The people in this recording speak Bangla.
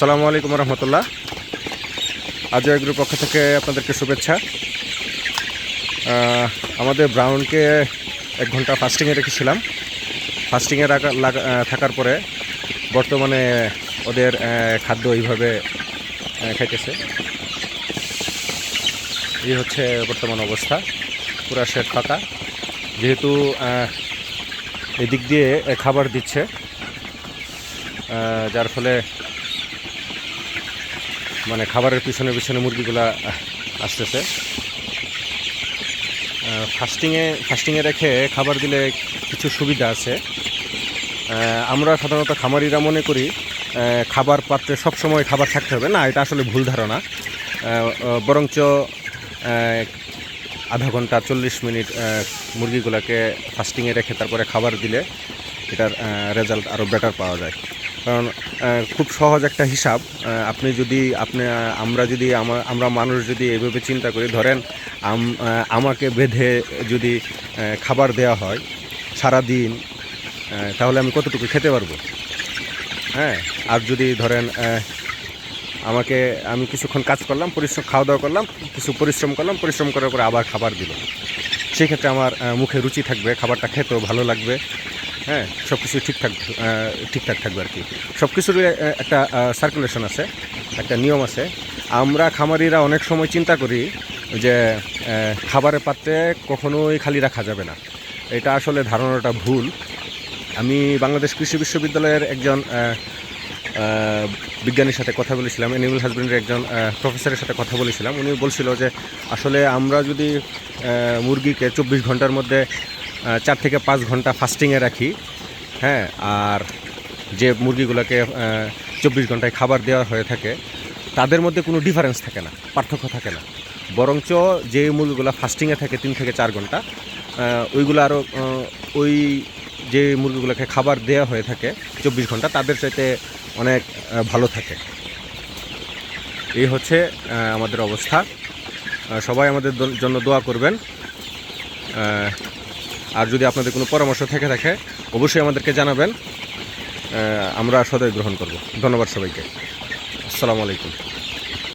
আসসালামু আলাইকুম রহমতুল্লাহ। আজ এগ্রুর পক্ষ থেকে আপনাদেরকে শুভেচ্ছা। আমাদের ব্রাউনকে এক ঘণ্টা ফাস্টিংয়ে রেখেছিলাম। ফাস্টিংয়ে রাখা থাকার পরে বর্তমানে ওদের খাদ্য এইভাবে খাইতেছে। এই হচ্ছে বর্তমান অবস্থা। পুরা শেড ফাঁকা যেহেতু এদিক দিয়ে খাবার দিচ্ছে যার ফলে মানে খাবারের পিছনে পিছনে মুরগিগুলা আসতেছে। ফাস্টিংয়ে ফাস্টিংয়ে রেখে খাবার দিলে কিছু সুবিধা আছে। আমরা সাধারণত খামারিরা মনে করি খাবার পাত্রে সবসময় খাবার থাকতে হবে। না, এটা আসলে ভুল ধারণা। বরঞ্চ আধা ঘণ্টা, চল্লিশ মিনিট মুরগিগুলোকে ফাস্টিংয়ে রেখে তারপরে খাবার দিলে এটার রেজাল্ট আরও বেটার পাওয়া যায়। কারণ খুব সহজ একটা হিসাব। আপনি যদি, আপনি আমরা যদি, আমা- আমরা মানুষ যদি এইভাবে চিন্তা করি, ধরেন আমাকে বেঁধে যদি খাবার দেওয়া হয় সারা দিন তাহলে আমি কতটুকু খেতে পারব? হ্যাঁ? আর যদি ধরেন আমাকে, আমি কিছুক্ষণ কাজ করলাম, পরিশ্রম খাওয়া দাওয়া করলাম, কিছু পরিশ্রম করলাম, পরিশ্রম করার পরে আবার খাবার দিল সেক্ষেত্রে আমার মুখে রুচি থাকবে, খাবারটা খেতেও ভালো লাগবে। হ্যাঁ সব কিছু ঠিকঠাক ঠিকঠাক থাকবে আর কি। সব কিছুরই একটা সার্কুলেশন আছে, একটা নিয়ম আছে। আমরা খামারিরা অনেক সময় চিন্তা করি যে খাবারের পাত্রে কখনোই খালি রাখা যাবে না। এটা আসলে ধারণাটা ভুল। আমি বাংলাদেশ কৃষি বিশ্ববিদ্যালয়ের একজন বিজ্ঞানীর সাথে কথা বলেছিলাম অ্যানিমেল হাজবেন্ডের একজন প্রফেসরের সাথে কথা বলেছিলাম। উনি বলছিল যে, আসলে আমরা যদি মুরগিকে চব্বিশ ঘণ্টার মধ্যে চার থেকে পাঁচ ঘণ্টা ফাস্টিংয়ে রাখি হ্যাঁ আর যে মুরগিগুলোকে চব্বিশ ঘন্টায় খাবার দেওয়া হয়ে থাকে, তাদের মধ্যে কোনো ডিফারেন্স থাকে না, পার্থক্য থাকে না। বরঞ্চ যে মুরগিগুলো ফাস্টিংয়ে থাকে তিন থেকে চার ঘণ্টা ওইগুলো আরও ওই যে মুরগিগুলোকে খাবার দেওয়া হয়ে থাকে চব্বিশ ঘণ্টা, তাদের চাইতে অনেক ভালো থাকে। এই হচ্ছে আমাদের অবস্থা। সবাই আমাদের জন্য দোয়া করবেন। আর যদি আপনাদের কোনো পরামর্শ থেকে থাকে, অবশ্যই আমাদেরকে জানাবেন। আমরা সদয় গ্রহণ করব। ধন্যবাদ সবাইকে। আসসালামু আলাইকুম।